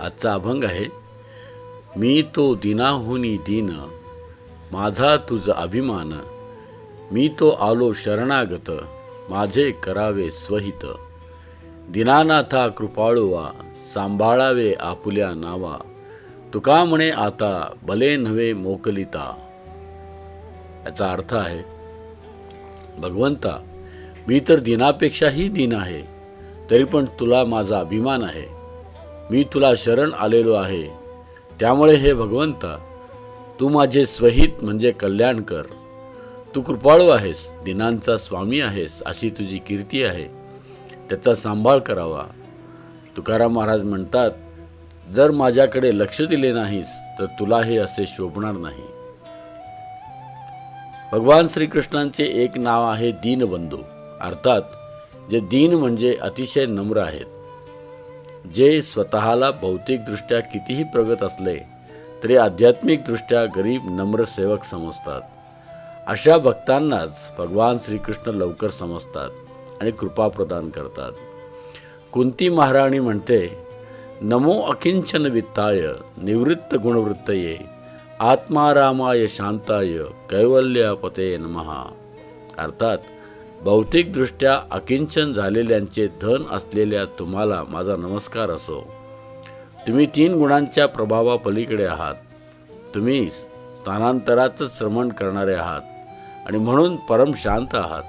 आजचा अभंग आहे. मी तो दिनाहुनी दीन माझा तुझ अभिमान मी तो आलो शरणागत माझे करावे स्वहित. दिनानाथा कृपाळुवा सांभाळावे आपुल्या नावा. तुका म्हणे आता भले नव्हे मोकलिता. याचा अर्थ आहे भगवंता मी तर दिनापेक्षाही दिन आहे तरी पण तुला माझा अभिमान आहे. मी तुला शरण आलेलो आहे. त्यामुळे हे भगवंता तू माझे स्वहित म्हणजे कल्याण कर. तू कृपाळू आहेस दिनांचा स्वामी आहेस अशी तुझी कीर्ती आहे. त्याचा सांभाळ करावा. तुकाराम महाराज म्हणतात जर माझ्याकडे लक्ष दिले नाहीस तर तुला हे असे शोभणार नाही. भगवान श्रीकृष्णांचे एक नाव आहे दीनबंधू. अर्थात जे दीन म्हणजे अतिशय नम्र आहेत. जे स्वतःला भौतिकदृष्ट्या कितीही प्रगत असले तरी आध्यात्मिकदृष्ट्या गरीब नम्र सेवक समजतात. अशा भक्तांनाच भगवान श्रीकृष्ण लवकर समजतात आणि कृपा प्रदान करतात. कुंती महाराणी म्हणते नमो अकिंचन वित्ताय निवृत्त गुणवृत्तये आत्मारामाय शांताय कैवल्यापते नमहा अर्थात भौतिकदृष्ट्या अकिंचन झालेल्यांचे धन असलेल्या तुम्हाला माझा नमस्कार असो. तुम्ही तीन गुणांच्या प्रभावापलीकडे आहात. तुम्ही स्थानांतरातच श्रमण करणारे आहात आणि म्हणून परम शांत आहात.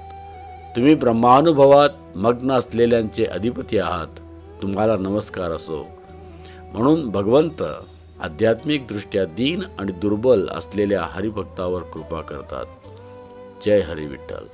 तुम्ही ब्रह्मानुभवात मग्न असलेल्यांचे अधिपती आहात. तुम्हाला नमस्कार असो. म्हणून भगवंत आध्यात्मिकदृष्ट्या दीन आणि दुर्बल असलेल्या हरिभक्तावर कृपा करतात. जय हरी विठ्ठल